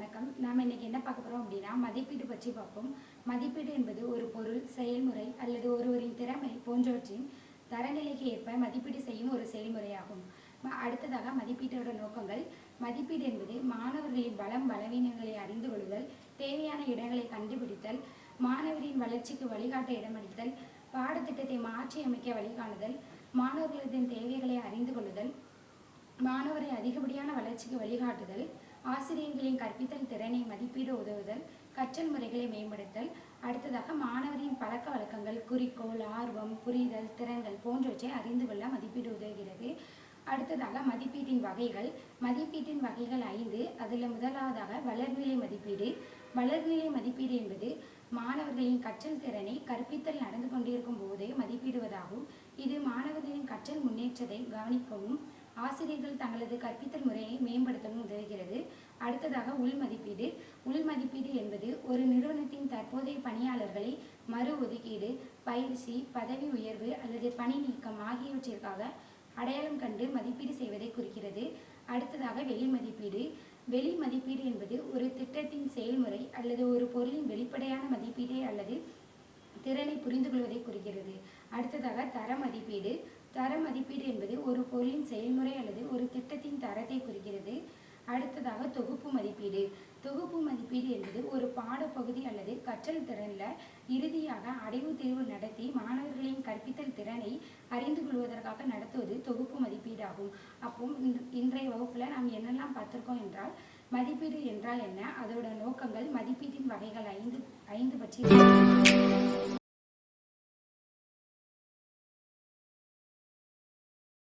வணக்கம். நாம் இன்றைக்கி என்ன பார்க்க போகிறோம் அப்படின்னா மதிப்பீடு பற்றி பார்ப்போம். மதிப்பீடு என்பது ஒரு பொருள் செயல்முறை அல்லது ஒருவரின் திறமை போன்றவற்றின் தரநிலைக்கு ஏற்ப மதிப்பீடு செய்யும் ஒரு செயல்முறையாகும். அடுத்ததாக மதிப்பீட்டோட நோக்கங்கள். மதிப்பீடு என்பது மாணவர்களின் பலம் பலவீனங்களை அறிந்து கொள்ளுதல் தேவையான இடங்களை கண்டுபிடித்தல் மாணவரின் வளர்ச்சிக்கு வழிகாட்ட இடமளித்தல் பாடத்திட்டத்தை மாற்றி அமைக்க வழிகாணுதல் மாணவர்களின் தேவைகளை அறிந்து கொள்ளுதல் மாணவரை அதிகப்படியான வளர்ச்சிக்கு வழிகாட்டுதல் ஆசிரியர்களின் கற்பித்தல் திறனை மதிப்பீடு உதவுதல் கற்றல் முறைகளை மேம்படுத்தல் அடுத்ததாக மாணவரின் பழக்க வழக்கங்கள் குறிக்கோள் ஆர்வம் புரிதல் திறன்கள் போன்றவற்றை அறிந்து கொள்ள மதிப்பீடு உதவுகிறது. அடுத்ததாக மதிப்பீட்டின் வகைகள். மதிப்பீட்டின் வகைகள் ஐந்து. அதில் முதலாவதாக வளர்நிலை மதிப்பீடு. வளர்நிலை மதிப்பீடு என்பது மாணவர்களின் கற்றல் திறனை கற்பித்தல் நடந்து கொண்டிருக்கும் போதே மதிப்பிடுவதாகும். இது மாணவர்களின் கற்றல் முன்னேற்றத்தை கவனிக்கவும் ஆசிரியர்கள் தங்களது கற்பித்தல் முறையை மேம்படுத்தவும் உதவுகிறது. அடுத்ததாக உள் மதிப்பீடு. உள் மதிப்பீடு என்பது ஒரு நிறுவனத்தின் தற்போதைய பணியாளர்களை மறு ஒதுக்கீடு பயிற்சி பதவி உயர்வு அல்லது பணி நீக்கம் ஆகியவற்றிற்காக அடையாளம் கண்டு மதிப்பீடு செய்வதை குறிக்கிறது. அடுத்ததாக வெளி மதிப்பீடு. வெளி மதிப்பீடு என்பது ஒரு திட்டத்தின் செயல்முறை அல்லது ஒரு பொருளின் வெளிப்படையான மதிப்பீடு அல்லது திறனை புரிந்து கொள்வதை குறிக்கிறது. அடுத்ததாக தர மதிப்பீடு. தர மதிப்பீடு என்பது ஒரு பொருளின் செயல்முறை அல்லது ஒரு திட்டத்தின் தரத்தை குறிக்கிறது. அடுத்ததாக தொகுப்பு மதிப்பீடு. தொகுப்பு மதிப்பீடு என்பது ஒரு பாடப்பகுதி அல்லது கற்றல் திறனில் இறுதியாக அடைவு தேர்வு நடத்தி மாணவர்களின் கற்பித்தல் திறனை அறிந்து கொள்வதற்காக நடத்துவது தொகுப்பு மதிப்பீடாகும். அப்போ இன்றைய வகுப்பில் நாம் என்னெல்லாம் பார்த்திருக்கோம் என்றால் மதிப்பீடு என்றால் என்ன? அதோட நோக்கங்கள் மதிப்பீட்டின் வகைகள் ஐந்து ஐந்து பற்றி